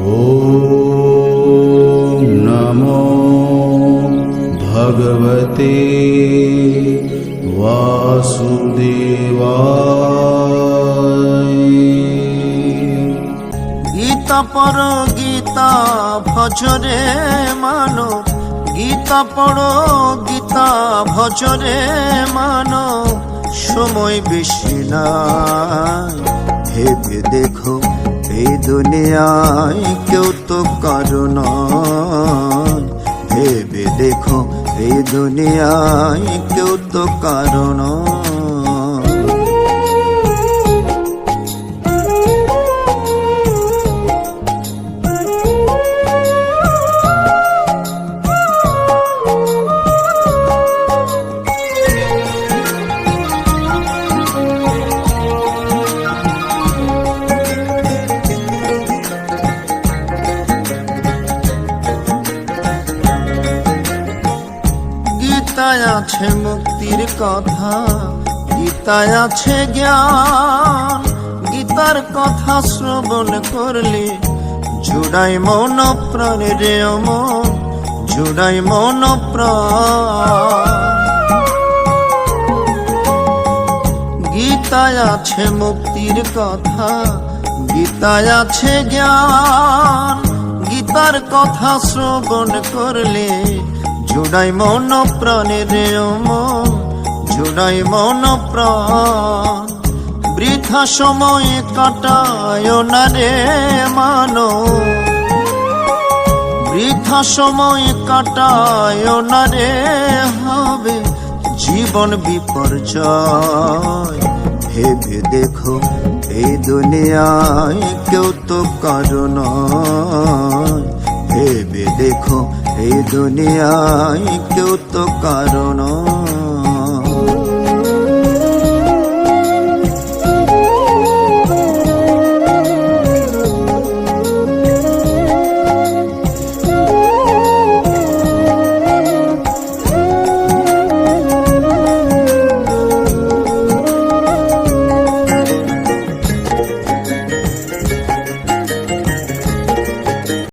ॐ नमो भगवते वासुदेवाय গীতা পর গীতা ভজরে মানো গীতা পড়ো গীতা ভজরে মানো সময় বেশি নাই ভেবে দেখো এই দুনিয়ায় কেউ তো কারণ ভেবে দেখো এই দুনিয়ায় কেউ তো কারণ গীতায় আছে মুক্তির কথা, গীতায় আছে জ্ঞান। গীতার কথা শ্রবণ করলে জুড়াই মন প্রাণে রে অমন জুড়াই মন গীতায় আছে মুক্তির কথা, গীতায় আছে জ্ঞান। গীতার কথা শ্রবণ করলে জুড়াই মন প্রাণের মন জুড়াই মন প্রাণ। বৃথা সময় কাটায় না রে মানো। বৃথা সময় কাটায় না রে হবে জীবন বিপর্যয়। ভেবে দেখো এই দুনিয়ায় কেউ তো কারণ ভেবে দেখো এই দুনিয়ায় কেউ তো কারণ